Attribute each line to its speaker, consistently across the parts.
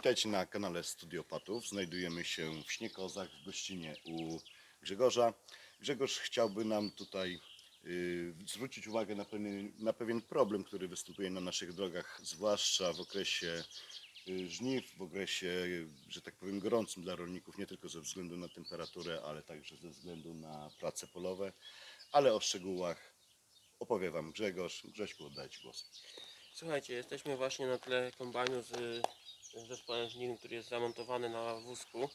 Speaker 1: Witajcie na kanale Studiopatów. Znajdujemy się w Śniekozach w gościnie u Grzegorza. Grzegorz chciałby nam tutaj y, zwrócić uwagę na pewien, na pewien problem, który występuje na naszych drogach, zwłaszcza w okresie y, żniw, w okresie, że tak powiem, gorącym dla rolników, nie tylko ze względu na temperaturę, ale także ze względu na prace polowe. Ale o szczegółach opowie Wam Grzegorz. Grześku, oddaję głos.
Speaker 2: Słuchajcie, jesteśmy właśnie na tle kombajnu z z zespołem żniwnym, który jest zamontowany na wózku.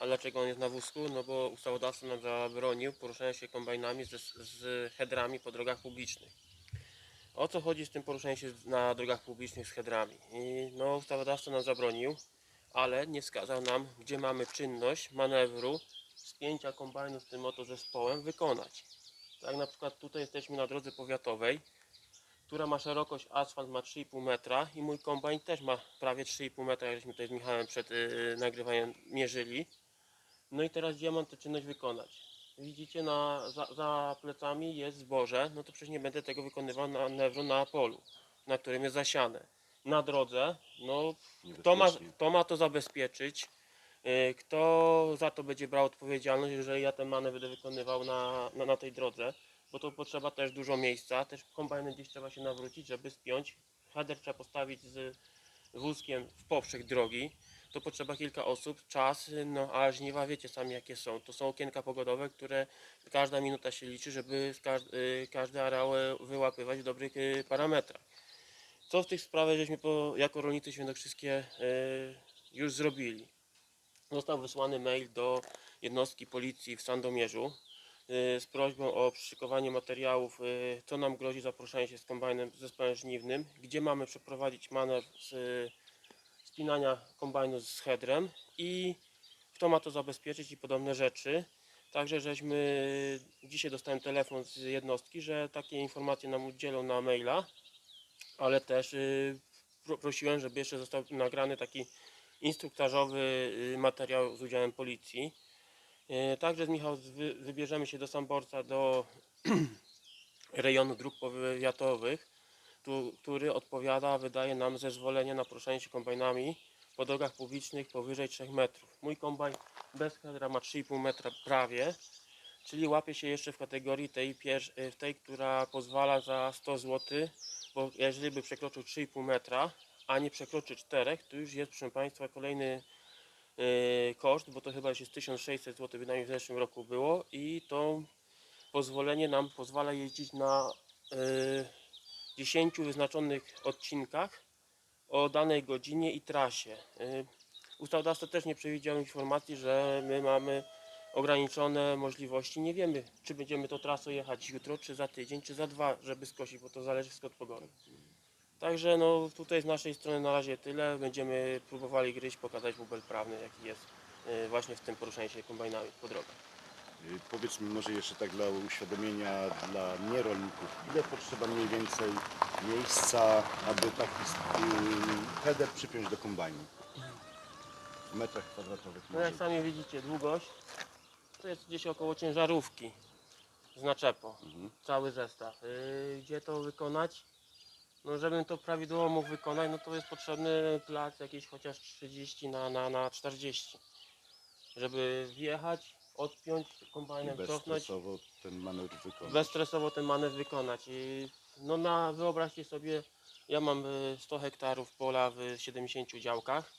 Speaker 2: A dlaczego on jest na wózku? No bo ustawodawca nam zabronił poruszania się kombajnami z, z headrami po drogach publicznych. O co chodzi z tym poruszaniem się na drogach publicznych z headrami? I no ustawodawca nam zabronił, ale nie wskazał nam, gdzie mamy czynność manewru spięcia kombajnu z tym oto zespołem wykonać. Tak na przykład tutaj jesteśmy na drodze powiatowej, która ma szerokość asfalt ma 3,5 metra i mój kombajn też ma prawie 3,5 metra, jak żeśmy tutaj z Michałem przed yy, nagrywaniem mierzyli. No i teraz gdzie mam tę czynność wykonać? Widzicie, na, za, za plecami jest zboże, no to przecież nie będę tego wykonywał na manewru na polu, na którym jest zasiane. Na drodze, no kto ma, kto ma to zabezpieczyć? Yy, Kto za to będzie brał odpowiedzialność, jeżeli ja ten manewr będę wykonywał na, na, na tej drodze? Bo to potrzeba też dużo miejsca, też kombajnem gdzieś trzeba się nawrócić, żeby spiąć. Header trzeba postawić z wózkiem w poprzek drogi. To potrzeba kilka osób, czas, no a żniwa wiecie sami jakie są. To są okienka pogodowe, które każda minuta się liczy, żeby y, każde areały wyłapywać w dobrych y, parametrach. Co w tych sprawach żeśmy po, jako rolnicy świętokrzyskie y, już zrobili? Został wysłany mail do jednostki policji w Sandomierzu z prośbą o przyszykowanie materiałów, y, co nam grozi za poruszanie się z kombajnem z zespołem żniwnym, gdzie mamy przeprowadzić manewr z y, spinania kombajnu z headrem i kto ma to zabezpieczyć i podobne rzeczy. Także żeśmy dzisiaj dostałem telefon z jednostki, że takie informacje nam udzielą na maila, ale też y, pro, prosiłem, żeby jeszcze został nagrany taki instruktażowy y, materiał z udziałem policji. E, Także z Michał wybierzemy się do Samborca, do rejonu dróg powiatowych, który odpowiada, wydaje nam zezwolenie na poruszanie się kombajnami po drogach publicznych powyżej 3 metrów. Mój kombajn bez headera ma 3,5 metra prawie, czyli łapie się jeszcze w kategorii tej, y, w tej, która pozwala za 100 zł, bo jeżeli by przekroczył 3,5 metra, a nie przekroczy 4, to już jest proszę Państwa kolejny koszt, bo to chyba już jest 1600 zł, bynajmniej w zeszłym roku było i to pozwolenie nam pozwala jeździć na yy, 10 wyznaczonych odcinkach o danej godzinie i trasie. Yy, ustawodawca też nie przewidział informacji, że my mamy ograniczone możliwości. Nie wiemy, czy będziemy tą trasą jechać jutro, czy za tydzień, czy za dwa, żeby skosić, bo to zależy wszystko od pogody. Także no tutaj z naszej strony na razie tyle. Będziemy próbowali gryźć, pokazać bubel prawny jaki jest y, właśnie w tym poruszaniu się kombajnami po drogach.
Speaker 1: Y, Powiedz mi może jeszcze tak dla uświadomienia dla nierolników, ile potrzeba mniej więcej miejsca, aby taki y, header przypiąć do kombajnu? W metrach kwadratowych
Speaker 2: No jak sami widzicie długość to jest gdzieś około ciężarówki z naczepo.
Speaker 1: Mhm.
Speaker 2: Cały zestaw. Gdzie to wykonać? No żebym to prawidłowo mógł wykonać, no to jest potrzebny plac jakiś chociaż 30 na, na, na 40. Żeby wjechać, odpiąć kombajnem, cofnąć.
Speaker 1: bezstresowo ten manewr wykonać.
Speaker 2: bezstresowo ten manewr wykonać. I no na, wyobraźcie sobie, ja mam y, 100 hektarów pola w 70 działkach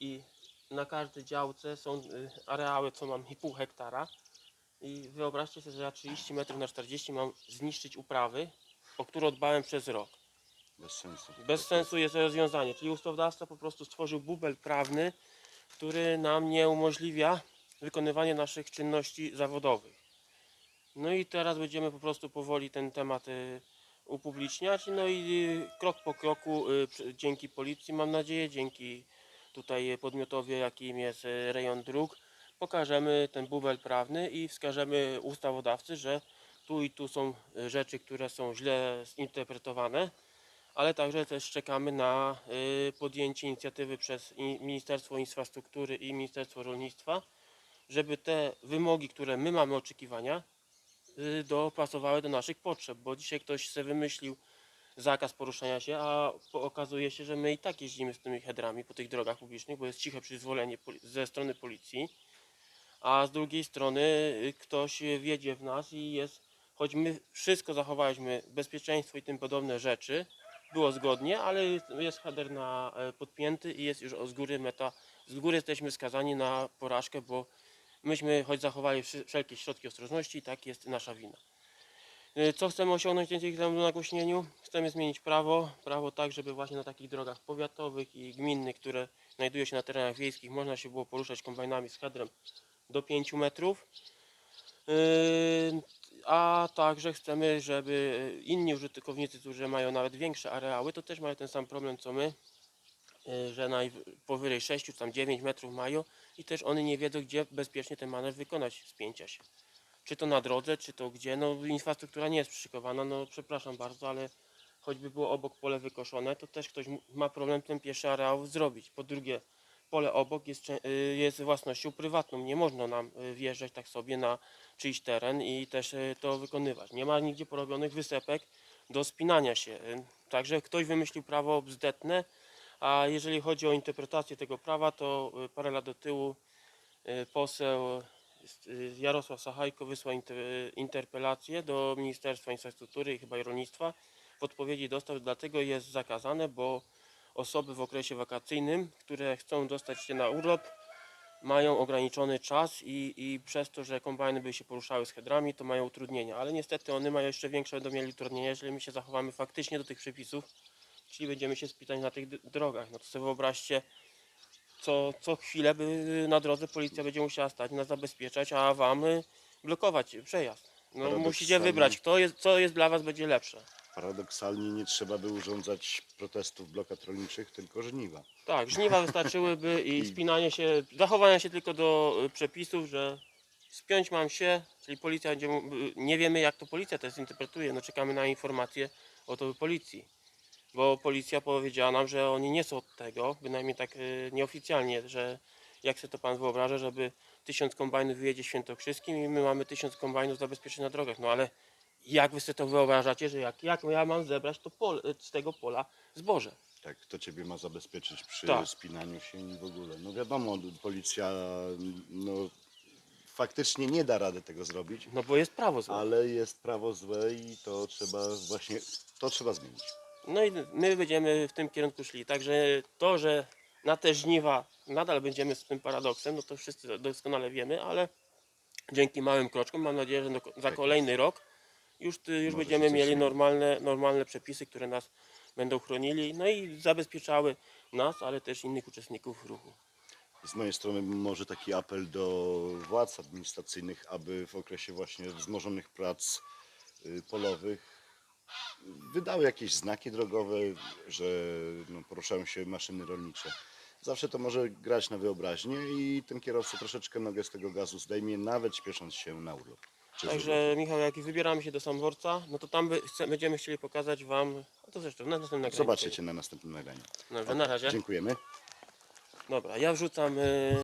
Speaker 2: i na każdej działce są y, areały, co mam i pół hektara. I wyobraźcie sobie, że ja 30 metrów na 40 mam zniszczyć uprawy, o które dbałem przez rok.
Speaker 1: Bez sensu.
Speaker 2: Bez sensu jest rozwiązanie, czyli ustawodawca po prostu stworzył bubel prawny, który nam nie umożliwia wykonywanie naszych czynności zawodowych. No i teraz będziemy po prostu powoli ten temat y, upubliczniać, no i y, krok po kroku y, dzięki policji mam nadzieję, dzięki tutaj podmiotowi jakim jest rejon dróg, pokażemy ten bubel prawny i wskażemy ustawodawcy, że tu i tu są rzeczy, które są źle zinterpretowane ale także też czekamy na y, podjęcie inicjatywy przez Ministerstwo Infrastruktury i Ministerstwo Rolnictwa, żeby te wymogi, które my mamy oczekiwania, y, dopasowały do naszych potrzeb, bo dzisiaj ktoś sobie wymyślił zakaz poruszania się, a okazuje się, że my i tak jeździmy z tymi headrami po tych drogach publicznych, bo jest ciche przyzwolenie ze strony policji, a z drugiej strony y, ktoś wjedzie w nas i jest, choć my wszystko zachowaliśmy, bezpieczeństwo i tym podobne rzeczy, było zgodnie, ale jest, header na, e, podpięty i jest już z góry meta, z góry jesteśmy skazani na porażkę, bo myśmy choć zachowali wszelkie środki ostrożności, tak jest nasza wina. Y, Co chcemy osiągnąć dzięki temu nagłośnieniu? Chcemy zmienić prawo, prawo tak, żeby właśnie na takich drogach powiatowych i gminnych, które znajdują się na terenach wiejskich, można się było poruszać kombajnami z headrem do 5 metrów. A także chcemy, żeby inni użytkownicy, którzy mają nawet większe areały, to też mają ten sam problem co my, yy, że naj, powyżej 6 czy tam 9 metrów mają i też oni nie wiedzą, gdzie bezpiecznie ten manewr wykonać spięcia się czy to na drodze, czy to gdzie, no infrastruktura nie jest przyszykowana, no przepraszam bardzo, ale choćby było obok pole wykoszone, to też ktoś ma problem ten pierwszy areał zrobić. Po drugie, pole obok jest, y, jest własnością prywatną, nie można nam y, wjeżdżać tak sobie na czyjś teren i też y, to wykonywać. Nie ma nigdzie porobionych wysepek do spinania się. Także ktoś wymyślił prawo bzdetne, a jeżeli chodzi o interpretację tego prawa, to parę lat do tyłu poseł Jarosław Sachajko wysłał inter, interpelację do Ministerstwa Infrastruktury i chyba Rolnictwa. W odpowiedzi dostał, dlatego jest zakazane, bo osoby w okresie wakacyjnym, które chcą dostać się na urlop, mają ograniczony czas i, i przez to, że kombajny by się poruszały z hedrami, to mają utrudnienia. Ale niestety one mają jeszcze większe będą mieli utrudnienia, jeżeli my się zachowamy faktycznie do tych przepisów, czyli będziemy się spitać na tych drogach. No to sobie wyobraźcie, co, co chwilę by na drodze policja będzie musiała stać, nas zabezpieczać, a wam y, blokować przejazd. No, musicie wybrać, kto jest, co jest dla was będzie lepsze.
Speaker 1: Paradoksalnie nie trzeba by urządzać protestów blokad rolniczych, tylko żniwa.
Speaker 2: Tak, żniwa wystarczyłyby i spinanie się, zachowanie się tylko do y, przepisów, że spiąć mam się, czyli policja będzie, mu- y, nie wiemy jak to policja to zinterpretuje, no czekamy na informację o to policji. Bo policja powiedziała nam, że oni nie są od tego, bynajmniej tak y, nieoficjalnie, że jak sobie to pan wyobraża, żeby tysiąc kombajnów wyjedzie świętokrzyskim i my mamy tysiąc kombajnów zabezpieczeń na drogach. No ale jak wy sobie to wyobrażacie, że jak, jak ja mam zebrać to pole, z tego pola zboże?
Speaker 1: Tak, kto ciebie ma zabezpieczyć przy
Speaker 2: Tak.
Speaker 1: spinaniu się i w ogóle. No wiadomo, policja no, faktycznie nie da rady tego zrobić,
Speaker 2: No bo jest prawo złe.
Speaker 1: ale jest prawo złe i to trzeba właśnie, to trzeba zmienić.
Speaker 2: No i my będziemy w tym kierunku szli. Także to, że na te żniwa nadal będziemy z tym paradoksem, no to wszyscy doskonale wiemy, ale dzięki małym kroczkom mam nadzieję, że za kolejny rok już, ty- już
Speaker 1: Może
Speaker 2: będziemy mieli normalne, normalne przepisy, które nas będą chronili, no i zabezpieczały nas, ale też innych uczestników ruchu.
Speaker 1: Z mojej strony może taki apel do władz administracyjnych, aby w okresie właśnie wzmożonych prac y, polowych wydały jakieś znaki drogowe, że no, poruszają się maszyny rolnicze. Zawsze to może grać na wyobraźnię i ten kierowca troszeczkę nogę z tego gazu zdejmie, nawet śpiesząc się na urlop. Czy.
Speaker 2: Także Michał, jak wybieramy się do Samworca, no to tam by, chce, będziemy chcieli pokazać Wam, a to zresztą na następnym nagraniu.
Speaker 1: Zobaczycie na następnym nagraniu.
Speaker 2: Dobrze, na razie.
Speaker 1: Dziękujemy.
Speaker 2: Dobra, ja wrzucam y,